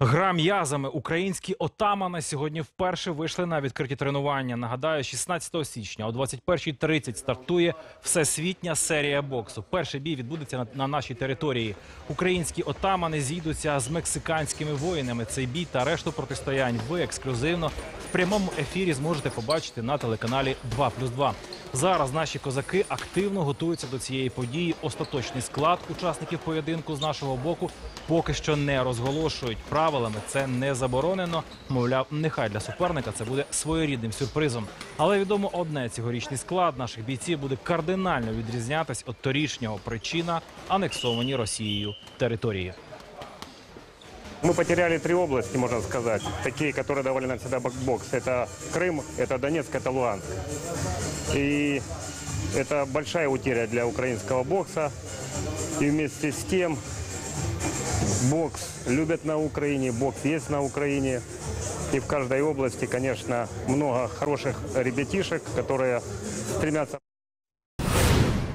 Гра м'язами українські отамани сьогодні вперше вийшли на відкриті тренування. Нагадаю, 16 січня о 21.30 стартує всесвітня серія боксу. Перший бій відбудеться на нашій території. Українські отамани зійдуться з мексиканськими воїнами. Цей бій та решту протистоянь ви ексклюзивно в прямому ефірі зможете побачити на телеканалі 2+,2. Зараз наші козаки активно готуються до цієї події. Остаточний склад учасників поєдинку з нашого боку поки що не розголошують. Правилами це не заборонено. Мовляв, нехай для суперника це буде своєрідним сюрпризом. Але відомо одне: цьогорічний склад наших бійців буде кардинально відрізнятись від торічнього причина анексовані Росією території. Мы потеряли три области, можно сказать, такие, которые давали нам всегда бок- бокс. Это Крым, это Донецк, это Луганск. И это большая утеря для украинского бокса. И вместе с тем бокс любят на Украине, бокс есть на Украине. И в каждой области, конечно, много хороших ребятишек, которые стремятся